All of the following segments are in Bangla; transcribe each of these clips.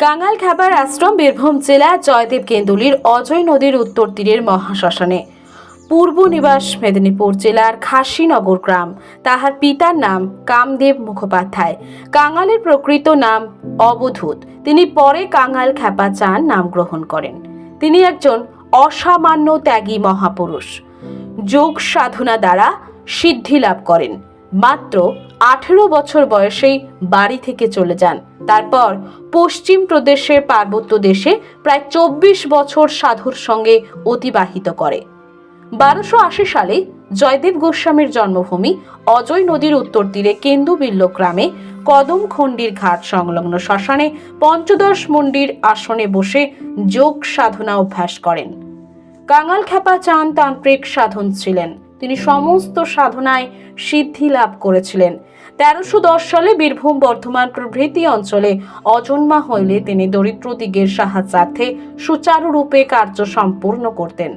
কাঙাল খাবার আশ্রম, বীরভূম জেলা জয়দেব কেন্দুলির অজয় নদীর উত্তর তীরের মহাশ্মশানে। পূর্ব নিবাস মেদিনীপুর জেলার খাসিনগর গ্রাম। তাহার পিতার নাম কামদেব মুখোপাধ্যায়। কাঙালের প্রকৃত নাম অবধূত। তিনি পরে কাঙাল খ্যাপা চান নাম গ্রহণ করেন। তিনি একজন অসামান্য ত্যাগী মহাপুরুষ। যোগ সাধনা দ্বারা সিদ্ধি লাভ করেন। মাত্র আঠেরো বছর বয়সেই বাড়ি থেকে চলে যান। তারপর পশ্চিম প্রদেশের পার্বত্য দেশে প্রায় চব্বিশ বছর সাধুর সঙ্গে অতিবাহিত করে। বারোশো আশি সালে জয়দেব গোস্বামীর জন্মভূমি অজয় নদীর উত্তর তীরে কেন্দুবিল্ল গ্রামে কদমখণ্ডির ঘাট সংলগ্ন শ্মশানে পঞ্চদশ মন্ডির আসনে বসে যোগ সাধনা অভ্যাস করেন। কাঙাল খ্যাপা চান তান্ত্রিক সাধন ছিলেন। তিনি সমস্ত সাধনায় সিদ্ধি লাভ করেছিলেন। তেরোশো দশ সালে বীরভূম বর্ধমান প্রভৃতি অঞ্চলে অজন্মা হইলে তিনি দরিদ্র দিগের সাহায্যার্থে সুচারুরূপে কার্য সম্পূর্ণ করতেন।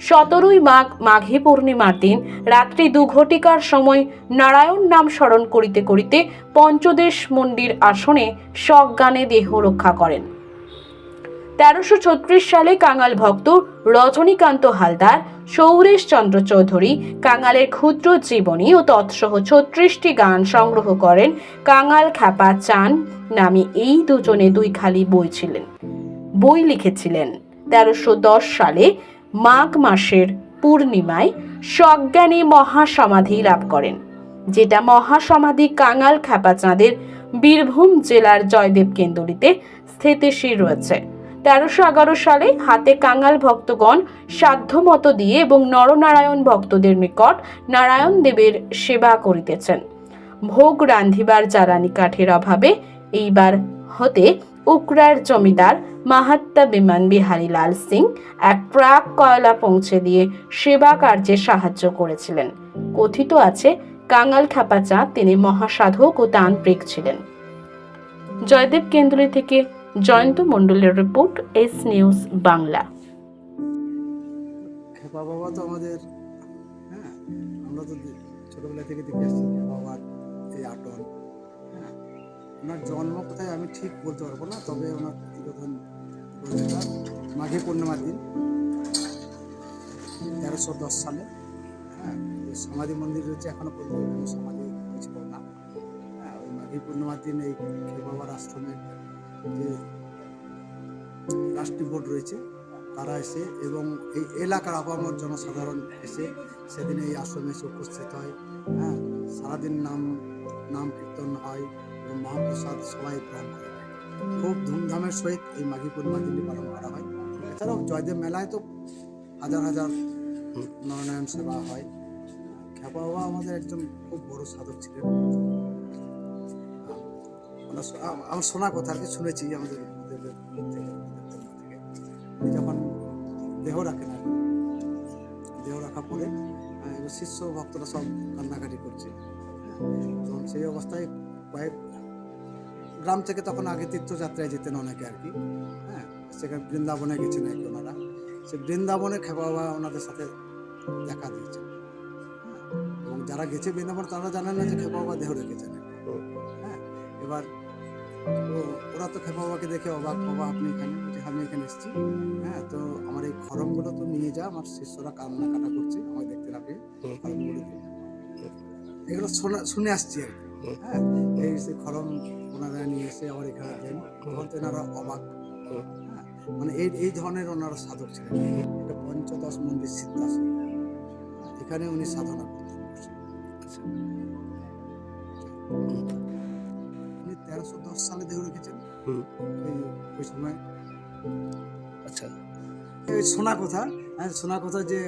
সতেরোই মাঘ, মাঘী পূর্ণিমার দিন রাত্রি দু ঘটিকার সময় নারায়ণ নাম স্মরণ করিতে করিতে পঞ্চদেশ মন্দির আসনে সজ্ঞানে দেহ রক্ষা করেন। তেরোশো সালে কাঙাল ভক্ত রজনীকান্ত হালদার সৌরেশ চন্দ্র চৌধুরী কাঙালের ক্ষুদ্র জীবনী ও তৎসহ ছত্রিশটি গান সংগ্রহ করেন কাঙাল খ্যাপা চান নামে এই দুজনে দুই খালি বই ছিলেন। বই লিখেছিলেন তেরোশো দশ সালে মাঘ মাসের পূর্ণিমায় সজ্ঞানী মহাসমাধি লাভ করেন, যেটা মহাসমাধি কাঙাল খ্যাপাচাঁদের বীরভূম জেলার জয়দেব কেন্দুরিতে স্থিতিশীল রয়েছে। তেরোশো এগারো সালে হাতে কাঙাল ভক্তগণ সাধ্যমতো দিয়ে এবং নরনারায়ণ ভক্তদের নিকট নারায়ণ দেবের সেবা করিতেছেন। ভোগ রান্ধিবার জ্বালানি কাঠের অভাবে এইবার হতে উকরার জমিদার মাহাত্মা বিমান বিহারী লাল সিং এক প্রাক কয়লা পৌঁছে দিয়ে সেবা কার্যে সাহায্য করেছিলেন। কথিত আছে, কাঙাল খাপাচাঁদ তিনি মহাসাধক ও তান্ত্রিক ছিলেন। জয়দেব কেন্দ্রী থেকে জয়ন্ত মণ্ডলের রিপোর্ট এস নিউজ বাংলা। খেপা বাবা তো আমাদের হ্যাঁ আমরা তো ছোটবেলা থেকে দেখে আসছি বাবার এই আটন হ্যাঁ ওনার জন্ম কোথায় আমি ঠিক বলতে পারব না, তবে ওনার রোজটা মাঘী পূর্ণিমার দিন, তেরোশো দশ সালে হ্যাঁ সমাধি মন্দির রয়েছে, এখনও পর্যন্ত সমাধি হয়েছিল না। হ্যাঁ ওই মাঘী পূর্ণিমার দিন এই বাবার আশ্রমের যে ট্রাস্টি বোর্ড রয়েছে, তারা এসে এবং এই এলাকার আপামর জনসাধারণ এসে সেদিন এই আশ্রমে এসে উপস্থিত হয়। হ্যাঁ সারাদিন নাম নাম কীর্তন হয় এবং মহাপ্রসাদ সবাই গ্রহণ করে খুব ধুমধামের সহিত এই মাঘী পূর্ণিমা দিনটি পালন করা হয়। এছাড়াও জয়দেব মেলায় তো হাজার হাজার নরনারায়ণ সেবা হয়। খ্যাপা বাবা আমাদের একজন খুব বড় সাধক ছিলেন। শ- আমার শোনা কথা আর কি শুনেছি আমাদের যখন দেহ রাখেন আর দেহ রাখার পরে শিষ্য ভক্তরা সব কান্নাকাটি করছে। হ্যাঁ, তখন সেই অবস্থায় কয়েক গ্রাম থেকে তখন আগে তীর্থযাত্রায় যেতেন অনেকে আর কি। হ্যাঁ সেখানে বৃন্দাবনে গেছেন আর কি ওনারা। সে বৃন্দাবনে বাবা ওনাদের সাথে দেখা দিয়েছে এবং যারা গেছে বৃন্দাবন তারা জানেন না যে খেপা বাবা দেহ রেখেছেন। হ্যাঁ এবার ও- ওরা তো খেপা বাবাকে দেখে অবাক বাবা আপনি এখানে? বলছে, আমি এখানে এসেছি। হ্যাঁ তো আমার এই খরমগুলো তো নিয়ে যা আমার শিষ্যরা কান্না কাটা করছে আমাকে দেখতে লাগে খরমগুলো এগুলো শোনা শুনে আসছি আর হ্যাঁ এই সে খরম ওনারা নিয়ে এসে আবার এখানে দেন। তখন তো এনারা অবাক। হ্যাঁ মানে এই এই ধরনের ওনারা সাধক ছিলেন। এটা পঞ্চদশ মন্দির সিদ্ধাসন। এখানে উনি সাধনা করতেন। তেরোশো দশ সালে দেহ রেখেছেন। ওই সময়। আচ্ছা। শোনা কথা হ্যাঁ শোনা কথা যে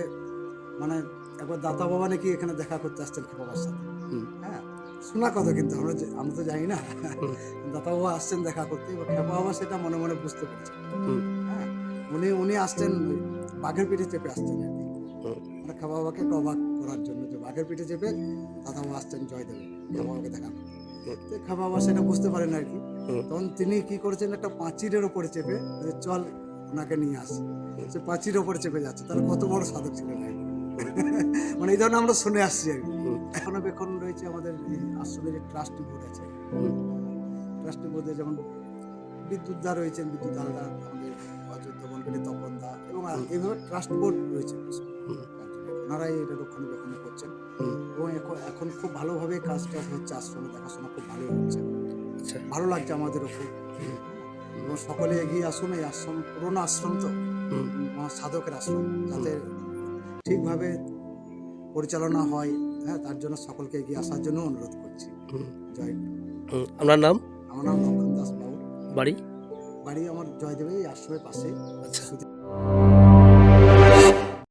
মানে একবার দাতা বাবা নাকি এখানে দেখা করতে আসতেন বাবার সাথে। হ্যাঁ শোনা কথা কিন্তু আমরা আমরা তো জানি না। দাতা বাবা আসছেন দেখা করতে এবার খেপা বাবা সেটা মনে মনে বুঝতে পেরেছেন হ্যাঁ উনি উনি আসছেন বাঘের পিঠে চেপে আসছেন আর কি। মানে খেপা বাবাকে একটু অবাক করার জন্য যে বাঘের পিঠে চেপে দাদা বাবা আসছেন জয় দেবে খেপা বাবাকে দেখা খেপা বাবা সেটা বুঝতে পারেন আর কি। তখন তিনি কি করেছেন একটা পাঁচিরের ওপরে চেপে যে চল ওনাকে নিয়ে আসি। সে পাঁচির ওপরে চেপে যাচ্ছে। তাহলে কত বড় সাধক ছিলেন আর মানে এই ধরনের আমরা শুনে আসছি আর কি। বেখন রয়েছে আমাদের আশ্রমের ট্রাস্টি বোর্ড আছে। ট্রাস্টি বোর্ডে যেমন বিদ্যুৎ দা রয়েছেন বিদ্যুৎ হালদার আমাদের অযোধ্যা বনকালী তপন দা এবং এইভাবে ট্রাস্ট বোর্ড রয়েছে। ওনারাই এটা রক্ষণাবেক্ষণ করছেন। এবং এখন এখন খুব ভালোভাবে কাজ টাজ হচ্ছে আশ্রমে দেখাশোনা খুব ভালো হচ্ছে। আচ্ছা। ভালো লাগছে আমাদের হুম, এবং সকলে এগিয়ে আসুন এই আশ্রম পুরোনো আশ্রম তো। সাধকের আশ্রম যাতে ঠিকভাবে পরিচালনা হয় হ্যাঁ তার জন্য সকলকে এগিয়ে আসার জন্য অনুরোধ করছি। জয়। আপনার নাম? আমার নাম লক্ষণ দাস বাবু বাড়ি? বাড়ি আমার জয়দেবে এই আশ্রমের পাশে। আচ্ছা।